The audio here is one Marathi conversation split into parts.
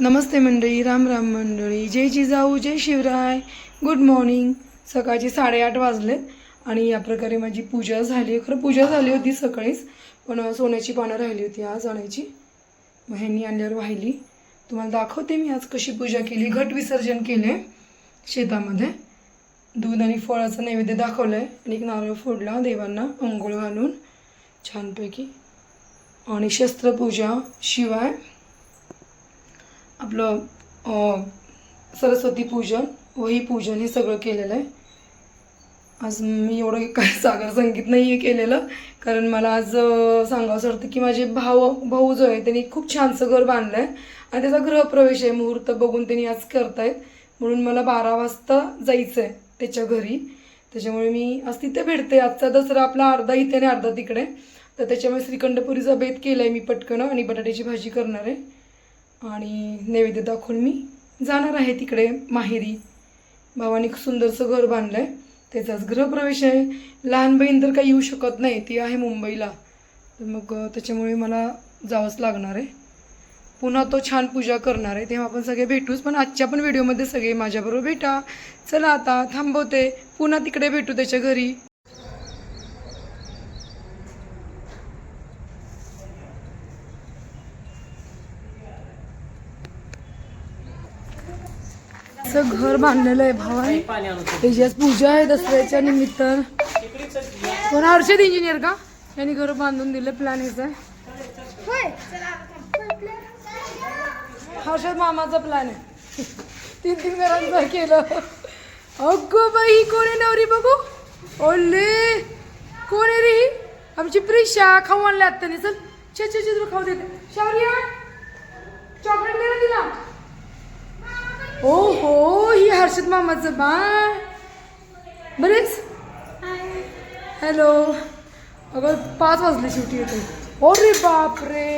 नमस्ते मंडळी राम राम मंडळी. जय जिजाऊ जय शिवराय. गुड मॉर्निंग सकाळचे साडेआठ वाजले आणि या प्रकारे माझी पूजा झाली आहे. खरं पूजा झाली होती सकाळीच पण सोन्याची पानं राहिली होती आज आणायची. मग ह्यांनी आणल्यावर वाहिली. तुम्हाला दाखवते मी आज कशी पूजा केली. घट विसर्जन केले शेतामध्ये. दूध आणि फळाचं नैवेद्य दाखवलं आहे आणि एक नारळ फोडला देवांना अंघोळ घालून. छानपैकी. आणि शस्त्रपूजा शिवाय आपलं सरस्वती पूजन वही पूजन हे सगळं केलेलं आहे. आज मी एवढं काय सागर संगीत नाही आहे केलेलं कारण मला आज सांगावं सांगावंसं वाटतं की माझे भाऊ भाऊ जो आहे त्यांनी खूप छानसं घर बांधलं आहे आणि त्याचा गृहप्रवेश आहे मुहूर्त बघून त्यांनी आज करतायत. म्हणून मला बारा वाजता जायचं आहे त्याच्या घरी. त्याच्यामुळे मी आज तिथे भेटते. आजचा दसरा आपला अर्धा इथे आणि अर्धा तिकडे. तर त्याच्यामुळे श्रीखंडपुरीचा बेत केला आहे मी पटकन आणि बटाट्याची भाजी करणार आहे. आणि नैवेद्य दाखवून मी जाणार आहे तिकडे माहेरी. भावानी खूप सुंदरसं घर बांधलं आहे त्याचाच गृहप्रवेश आहे. लहान बहीण तर काही येऊ शकत नाही. ती आहे मुंबईला. तर मग त्याच्यामुळे मला जावंच लागणार आहे. पुन्हा तो छान पूजा करणार आहे. तेव्हा आपण सगळे भेटूच. पण आजच्या पण व्हिडिओमध्ये सगळे माझ्याबरोबर भेटा. चला आता थांबवते. पुन्हा तिकडे भेटू त्याच्या घरी. असं घर बांधलेलं आहे भावाने. त्याची आज पूजा आहे दसऱ्याच्या निमित्त. कोण हर्षद इंजिनियर का? यांनी घर बांधून दिलं प्लॅन याचा. हर्षद मामाचा प्लॅन आहे. तीन तीन घरांचा केलं. अगो बाई कोण आहे नवरी बघू ओले कोण आहे रे ही? आमची प्रिशा खाऊ आणल्या आत्ताने चल छे छे छे तुला खाऊ देते. शौर्य चॉकलेट दे तिला. ओ हो ही हर्षद मामाचं बाळ. बरेच? हॅलो. अगं पाच वाजले शेवटी येते अरे बापरे.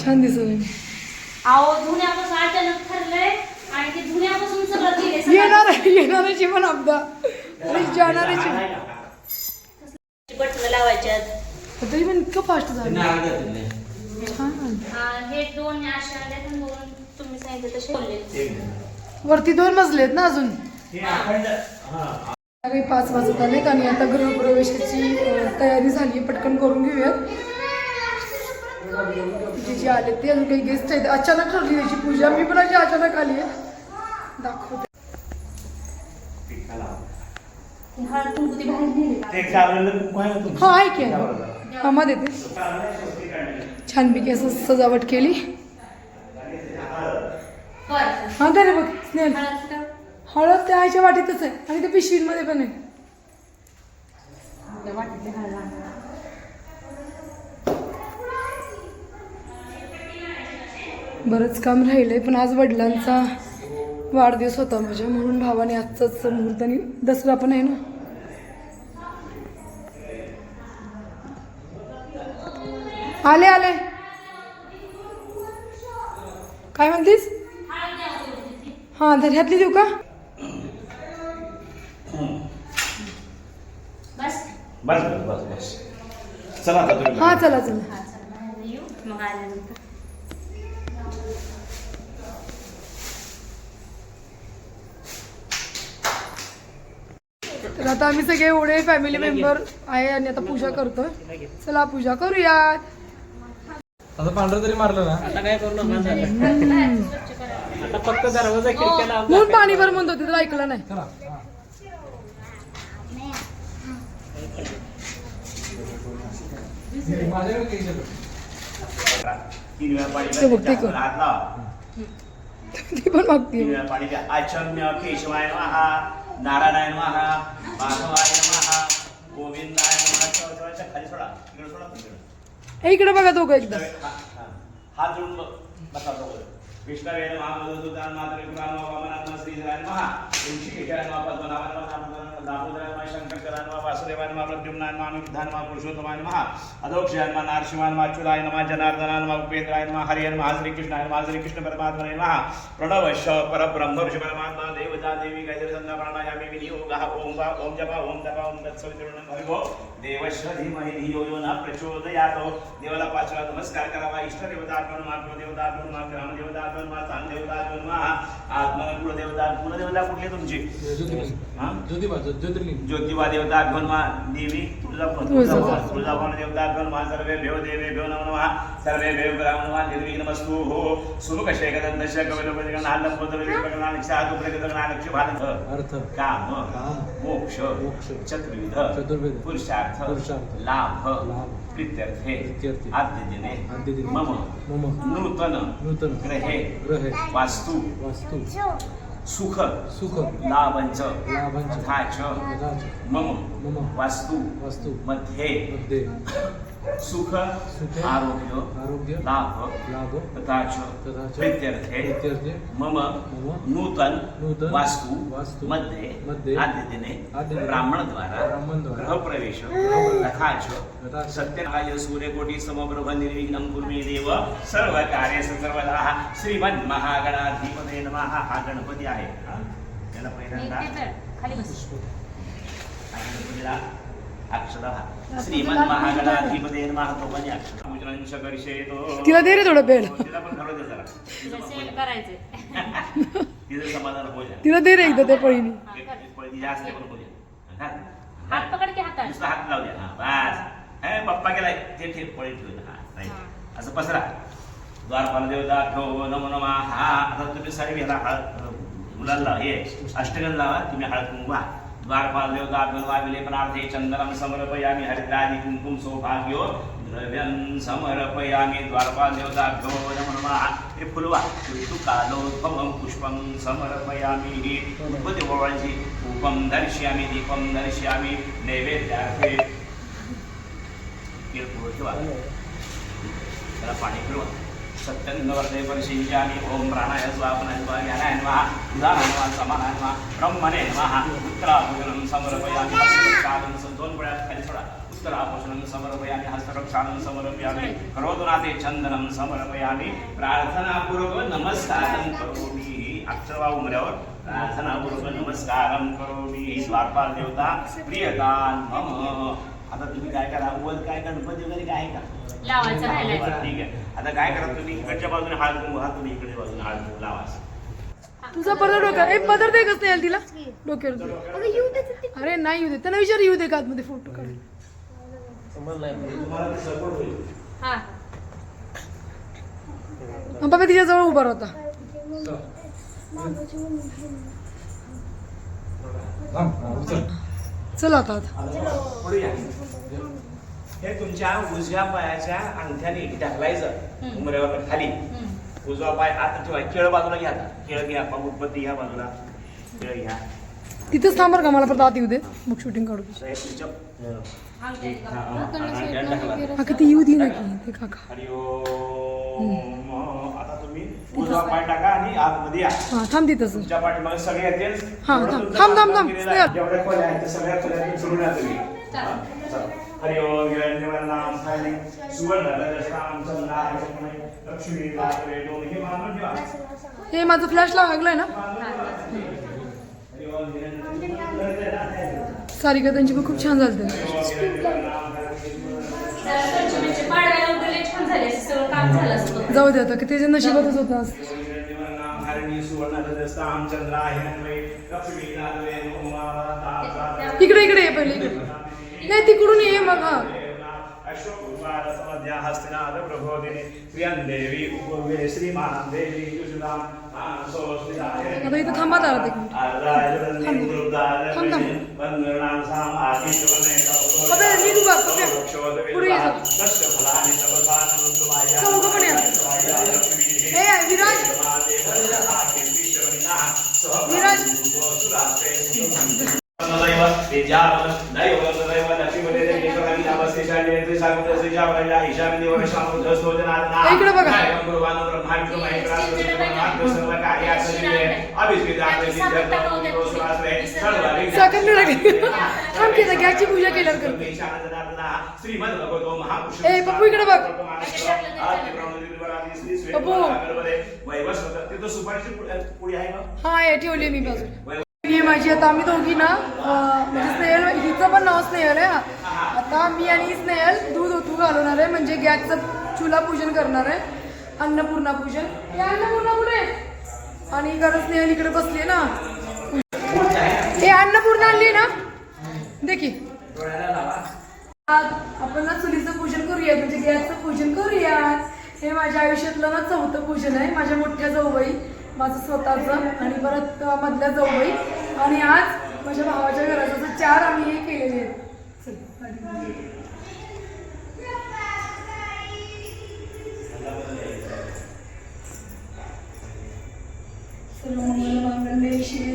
छान दिसत आहे. अहो धुण्यापासून अचानक ठरलंय आणि ते धुण्यापासून सगळं केलंय. सगळं. येणार येणाऱ्याची पण अपदा लावायच्यात तरी पण इतकं फास्ट झालं. छान. हा, हे दोन अशा आल्यात आणि दोन तुम्ही सांगितलं तसे बोलले. वरती दोन मजले आहेत ना अजून? काही पाच वाजत आलेत आणि आता गृहप्रवेशाची तयारी झाली पटकन करून घेऊयात. जे जे आले ते अजून काही गेस्ट आहेत. अचानक ठरली त्याची पूजा. मी पण अशी अचानक आली आहे. दाखवते. हळद कुंकू ती बाहेर नेली हा आहे की. हा मग देते. छानपैकी असं सजावट केली. बरं हा दे रे बघ स्नेहल. हळद कुठं हळद त्या आईच्या वाटीतच आहे. आणि त्या पिशवीमध्ये पण आहे. त्या वाटीतली हळद आणा. बरंच काम राहिलंय पण आज वडिलांचा वाढदिवस होता माझ्या म्हणून भावाने आजचाच मुहूर्त आणि दसरा पण आहे ना. आले आले. काय म्हणतीस? हा ह्यातली देऊ का? बस बस बस चला आता तुम्ही हा चला चला. हा मग आता आम्ही सगळे एवढे फॅमिली मेंबर आहे. आणि आता पूजा करतोय. चला पूजा करूया. आता पांढरं तरी मारलं ना? आता काय करू नका आता फक्त दरवाजा लाव म्हणून पाणी भर म्हणतो तिथं ऐकलं नाही. चला. हा. माझ्याकडे काही नाही. तीन वेळा पाणी ते बघ, ते कर. ती पण मागते. केशवाय नमः. नारायणाय नमः माधवाय नमः गोविंदाय चला, खाली सोडा इकडे सोडा इकडे. बघा दोघं एकदा हा, हा. हात जोडून बघ. दोघं. विष्णवे नमः मधुसूदनाय वामनात्मा त्रिपुराय महा वामनाय नमः श्रीधराय नमः। ऋषिकेशाय नमः पद्मनाभाय नमः दामोदराय दामोदराय नमः शंकराय नमः वासुदेवाय नमः प्रद्युम्नाय नमः अनिरुद्धाय नमः पुरुषोत्तमाय नमः अधोक्षाय नमः नारसिंहाय नमः अच्युताय नमः जनार्दनाय नमः उपेंद्राय नमः हरिये नमः श्रीकृष्णाय नमः श्रीकृष्ण परमात्मने नमः। प्रणव श परब्रह्म ऋषि परमात्मा देवता देवी गायत्री संगा प्राणायामी विनियोगः ॐ वा ॐ जपा ॐ तपा ॐ तत्सवितुर्वण्यं भर्गो देवश्व धीमहि धियो यो न प्रचोदयातो। देवाला पाचला नमस्कार करावा इष्ट देवतात्मन मा मात्र मा ग्राम देवतात्मन मा स्थान देवतात्मन मा आत्मा कुलदेवता कुलदेवता कुठली तुमची? हा? ज्योतिबा ज्योतिर्लिंग. ज्योतिबा देवता मा देवी तुळजाभवन. तुळजाभवन. तुळजाभवन देवता सर्वे भेव देवे भेव सर्वे भेव हो. सुमुख कविलोपदिगणालंबोधविलिपगणालक्ष्यादुप्रगतगणालक्ष्यभारत अर्थ. काम. मोक्ष. मोक्ष. चतुर्विध. चतुर्विध. पुरुषार्थ. पुरुषार्थ. लाभ. लाभ. प्रीत्यर्थे. आद्य दिने. मम. मम. नूतन. नूतन. ग्रहे. ग्रहे वास्तु. वास्तु. सुख. सुख. लाभंच. लाभंच. तथा च मम. मम. वास्तु. वास्तु. मध्ये. मध्ये. सुख सुखे आरोग्य आरोग्य लाभ लाभ तथा च तथा च प्रीत्यर्थे प्रीत्यर्थे मम मम नूतन नूतन वास्तु वास्तु मध्ये मध्ये आद्यदिने आद्यदिने ब्राह्मणद्वारा ब्राह्मणद्वारा गृहप्रवेश गृहप्रवेश तथा च तथा च सत्यनाय सूर्यकोटी समप्रभ निर्विघ्नं कुर्मे देव सर्व कार्य सर्वदा श्रीमन् महागणाधिपते नमः हा गणपती आहे हा? त्याला पहिल्यांदा तिला दे रे थोडं बेड तिला दे रे एकदा त्या पळीने. पप्पा ते पळी ठेवलं हा असं पसरा. द्वारपाल देवता ठो नमो नमा. हा आता तुम्ही ह्याला हळद मुलांना हे अष्टगंध लावा. तुम्ही हळद कुंकू द्वारपाल देवता गणवा विलेपनार्थे चंदनम समर्पयामी हरिद्रादी कुंकुम सौभाग्यो द्रव्यं समर्पयामी द्वारपाल देवता ठो नमो। नमा हे फुलवा तू कालोद्भवं पुष्पं समर्पयामी उपदेवळांची उपम दर्शयामी दीपम दर्शयामी नैवेद्यार्थे। किरकोळ ठेवा त्याला पाणी फिरवा सत्यंगवर्धे परिशिंचामी ओम प्राणाय स्वापनाय स्वा ज्ञानाय नमः। उदानाय नमः समानाय नमः। ब्रह्मणे नमः। उत्तराभूषणं समर्पयामि। हस्तरक्षानं स- दोन पळ्यात खाली सोडा उत्तराभूषणं समर्पयामि। हस्तरक्षानं समर्पयामि। करोदनाथे चंदनं समर्पयामि। प्रार्थनापूर्वक नमस्कारं करोमि। अक्षरवा उमऱ्यावर। प्रार्थनापूर्वक नमस्कारं करोमि। द्वारपाल देवता प्रियतान मम। आता तुम्ही काय करा? वर काय गणपती वगैरे काय आहे का लावायचं राहिलाय. बरं, ठीक आहे. आता काय करा तुम्ही? इकडच्या बाजूने हा तुम्ही इकडे बाजूने लावा तुझा पदर डोका ए पदर दे कसं यायला तिला? डोक्यावर अरे नाही येऊ दे त्यांना विचार येऊ दे का आतमध्ये फोटो काढ तुम्हाला ते सपोर्ट होईल हा बाबा तिच्याजवळ उभा होता चल आता आता. पुढे या. हे तुमच्या उजव्या पायाच्या अंगठ्याने ढकलायचं. उमऱ्यावर खाली. उजवा पाय आता ठेवा. केळ बाजूला घ्या आता. केळ घ्या. उत्पत्ती ह्या बाजूला. केळ घ्या. तिथंच थांबर का मला परत आत येऊ दे. मग शूटिंग काढू हा, किती येऊ दे ना की ते काका. आता तुम्ही उजवा पाय टाका आणि आतमध्ये या. हा थांब तिथंच तुमच्या पाठीमागे सगळे येतील. हा, थांब, थांब, थांब. जेवढ्या खोल्या आहेत त्या सगळ्या खोल्यातून सुरू या तुम्ही. हा, हिरण्यवर्णाम स्थाने सुवर्णरजसाम लक्ष्मी हे मानून ठेवा हे माझं फ्लॅश लागलाय ना? सारिका त्यांची पण खूप छान झाली हिरण्यवर्णाम पाडव्याला वगैरे छान झाले असं सगळं काम झालं असतं. जाऊ दे आता की त्याच्या नशिबातच होतं दोन इकडे इकडे ये पहिले इकडे. नाही तिकडून ये मग अश्वकुमारसमध्या हस्तिनाथ प्रबोधिनी प्रियं देवी उपूर्वे श्रीमान देवी युजुदाम थांबा जरा थांब, थांब. अबे. पुढे ये साखर गॅसची पूजा केल्यावर करते श्रीमद भगवतो महापुरुष ए, पप्पू इकडे बघ. पप्पू. हा हे ठेवली मी बाजूला ही माझी आता आम्ही दोघी ना म्हणजे स्नेहल हिचं पण नाव स्नेहल आहे हा. आता मी आणि स्नेहल दूध ओतू घालवणार आहे म्हणजे गॅसचं चुला पूजन करणार आहे अन्नपूर्णा पूजन हे अन्नपूर्णा पुढे आणि गरज नाही इकडे बसली ना. हे अन्नपूर्णा आणली ना? देखी. आज आपण ना चुलीचं पूजन करूया म्हणजे गॅसचं पूजन करूया हे माझ्या आयुष्यातलं ना चौथं पूजन आहे. माझ्या मोठ्या जाऊबाई माझं स्वतःचं आणि परत मधल्या जाऊबाई आणि आज माझ्या भावाच्या घराचं चार आम्ही हे केलेले आहेत. चल, बारी.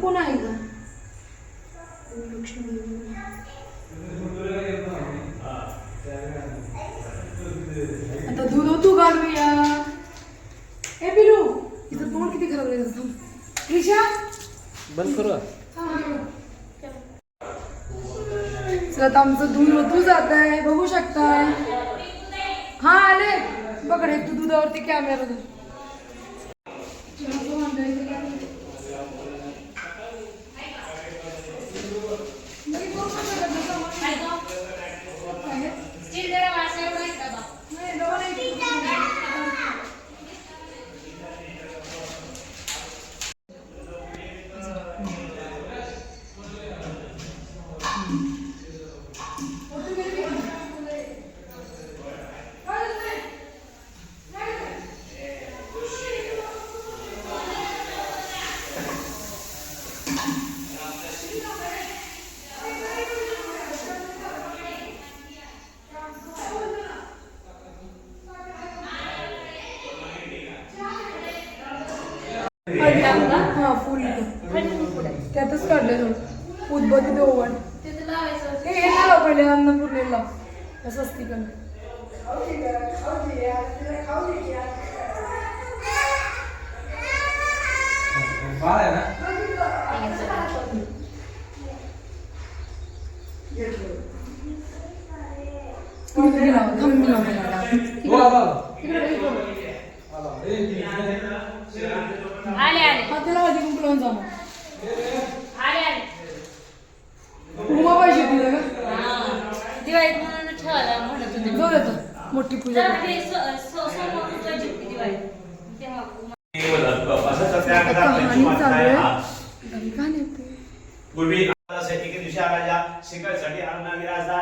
पुन्हा एकदा लक्ष्मी आता दूध ओतू घालूया ए पिलू इथं तोंड किती खराब आहे त्रिशा? बंद करू. आता आमचं दूध ओतू जात आहे बघू शकताय. हा आले. पकड हे तू दुधावरती कॅमेरा दे काय गं? स्टील जरा वासा एवढा आहे का बा? हा फुल इथं त्यातच काढले थोडं उदबत्ती ते ओवण तिथं लावायचं. हे हे लाव पहिले अन्नपूर्णेला लाव स्वस्ती कर बाळ आहे ना? तुम्ही लावा थांब मी लावते बोला बोला आले आले हा त्याला आधी कुंकू जा मग आले आले उमा पाहिजे तिला का हा. दिवाळीत म्हणून ठेवायला म्हणत होते जाऊ देतो मोठी पूजा जरा कर. हे स- स- समोर पूजायची होती दिवाळीत. तेव्हा असं सत्याग्रह कहाणी त्यांची मागणी चालू आहे. आहे हा. घरी का नेते पूर्वी एके दिवशी राजा शिखरसाठी अन्ना विराजला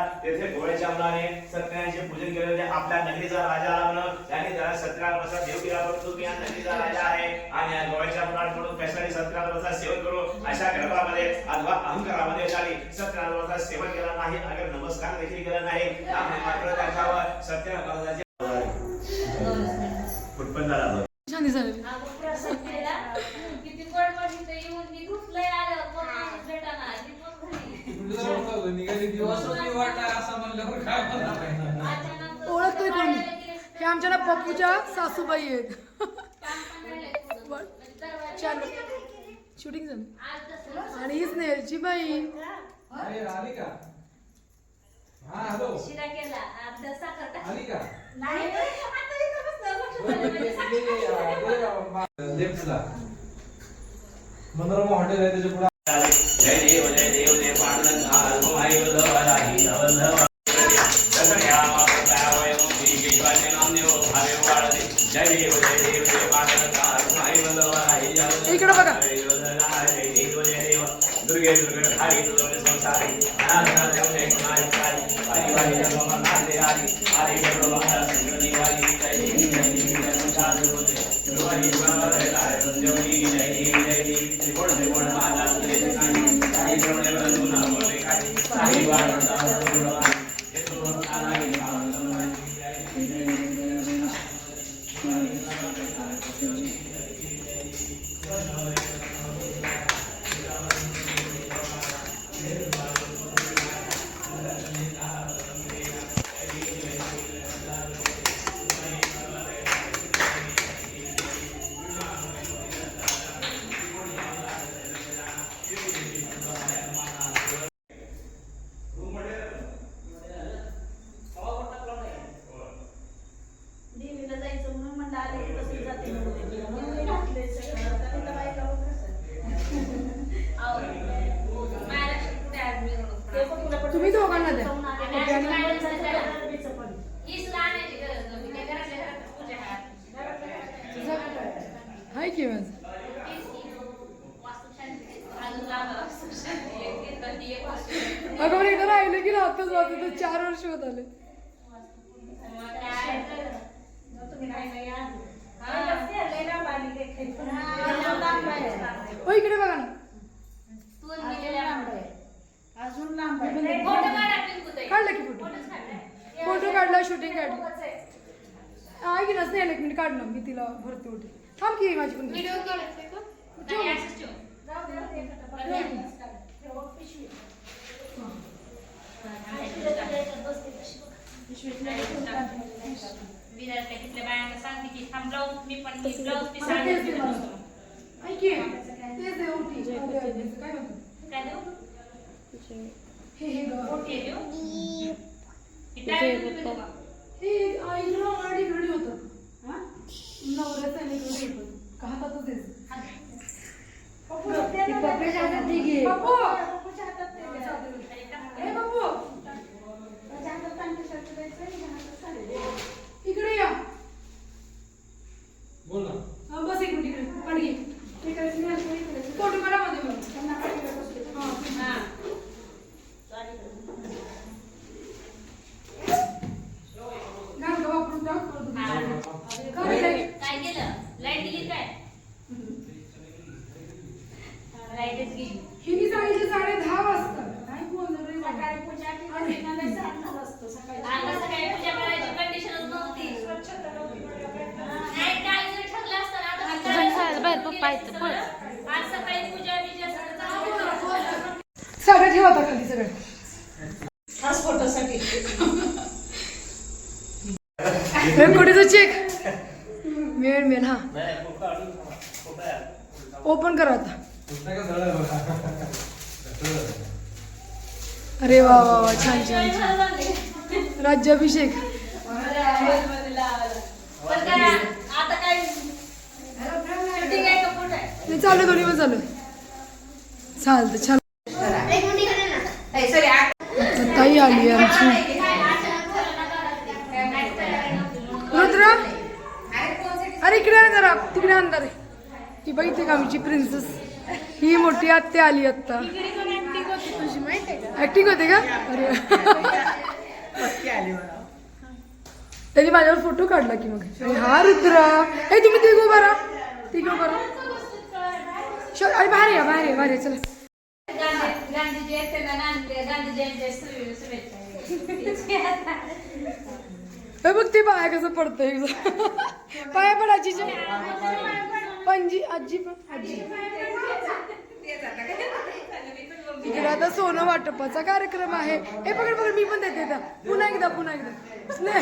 गोळ्याच्या मुलाने सत्याचे पूजन केले होते. आपल्या नगरीचा राजा आला म्हणून. त्याने त्याला सत्कार बसा देव केला परंतु मी या नगरीचा राजा आहे. आणि या गोळ्याच्या मुलांकडून कशाने सत्कार बसा सेवन करू? अशा गर्भामध्ये अथवा अहंकारामध्ये झाली सत्कार बसा सेवन केला नाही. अगर नमस्कार देखील केला नाही त्यामुळे मात्र त्याच्यावर सत्य उत्पन्न झाला. प्रसाद. किती गोड वाटलं येऊन मी धुतलंय आलं पण माणूस भेटाना. ती पण घरी. निघाली दिवस वाटला असं म्हणल्यावर काय म्हणणार आहे? अचानक ओळखतोय कोणी. हे आमच्या ना पप्पूच्या सासूबाई आहेत. म्हणजे शूटिंग झालं आणि ही स्नेहलची बाई अरे, आली का हा हॅलो शिरा केला आता साखर टाक. आली का नाही आता इथं बसलं, लक्ष ठेवलं म्हणजे साखर लेफ्टला मनोरमा हॉटेल आहे त्याच्या पुढे जय देव व्हिडिओ केलाय का? बायांना सांगते की थांब ब्लाऊज मी पण मी ब्लाऊज पीस आणते. ऐक दे उठी. काय म्हणतो काय देऊ? हे हे. ओके देऊ? ही टाळी देऊ का? हे आईला ऑलरेडी रेडी होतं हा? नवऱ्याचं होतं इकडे या. बोल ना. बस एक मिनिट इकडे पाणी घे फोटो काढा मध्ये मला हा. हा. घाल गं वापरून टाक परत. हा. काय नाही. काय केलं लाइट गेली काय लाईटच गेली हिने सांगितलं साडे दहा वाजता नाही बोलणार रे बाबा. सकाळी पूजा केली ना, लय चांगलं असतं सकाळी. आज सकाळी पूजा करायची कंडिशनच नव्हती स्वच्छता नव्हती बरोबर. नाही काय जर ठरलं असतं ना आता सकाळी बाहेर पप्पा येतं, पळ. आज सकाळी पूजा बिजा सगळं चालू सगळं ठेवा आता खाली सगळं खास फोटोसाठी रेकॉर्डीचं चेक मिळेल मिळेल हा. ओपन करा आता. अरे वा वा वा छान छान छान. राज्याभिषेक. नाही चालू दोन्ही पण चालू चालतं छान. ताई आली आमची. इकडे आण जरा तिकडे अंदर ही बघितली का आमची प्रिन्सेस ही मोठी आत्या आली आत्ता. ऍक्टिंग होते का? अरे. त्यांनी माझ्यावर फोटो काढला की मग. अरे हा रुद्र. हे तुम्ही तिघ उभा राहा. तिघ उभा राहा. शो- अरे बाहेर या बाहेर या बाहेर या, चला. गांधी जयंती गांधी गांधी जयंती शुभेच्छा हे बघ ती पाया कसं पडतंय पाया पण आजीच्या पंजी आजी पण आजी इकडे आता सोनं वाटपाचा कार्यक्रम आहे हे पकड पकड मी पण देते. पुन्हा एकदा पुन्हा एकदा स्नेह.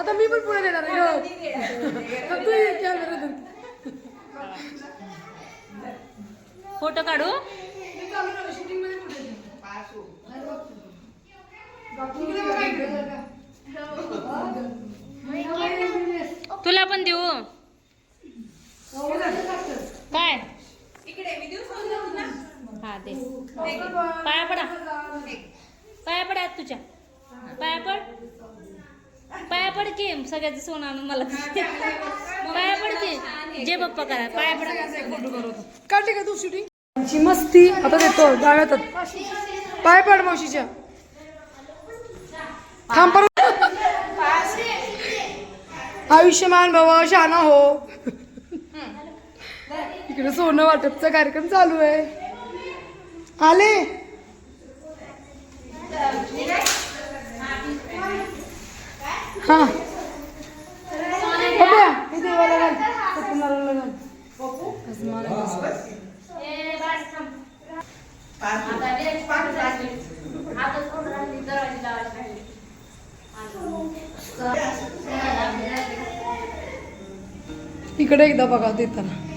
आता मी पण पुढे देणार आहे हो. तू ये कॅमेरा धर. फोटो काढू हे चालू राहू, shooting मध्ये पुढे दे. इकडे बघा, इकडे. तुला पण देऊ. काय? हा दे. पाया पडा. पाया पडा तुझ्या. पाया पड. पाया पड की सगळ्याचं सोनं आणून मला पाया पड की. जे बाप्पा करा पाया पडा. काढते का तू शूटिंग मस्ती. आता देतो डाव्यात पाय पड मावशीच्या. थांब परत आयुष्यमान भव शाना हो इकडे सोनं वाटपचा कार्यक्रम चालू आहे आले हा देवाला घाल सत्यनारायणला घाल असं मला कसं. इकडे एकदा बघा देताना.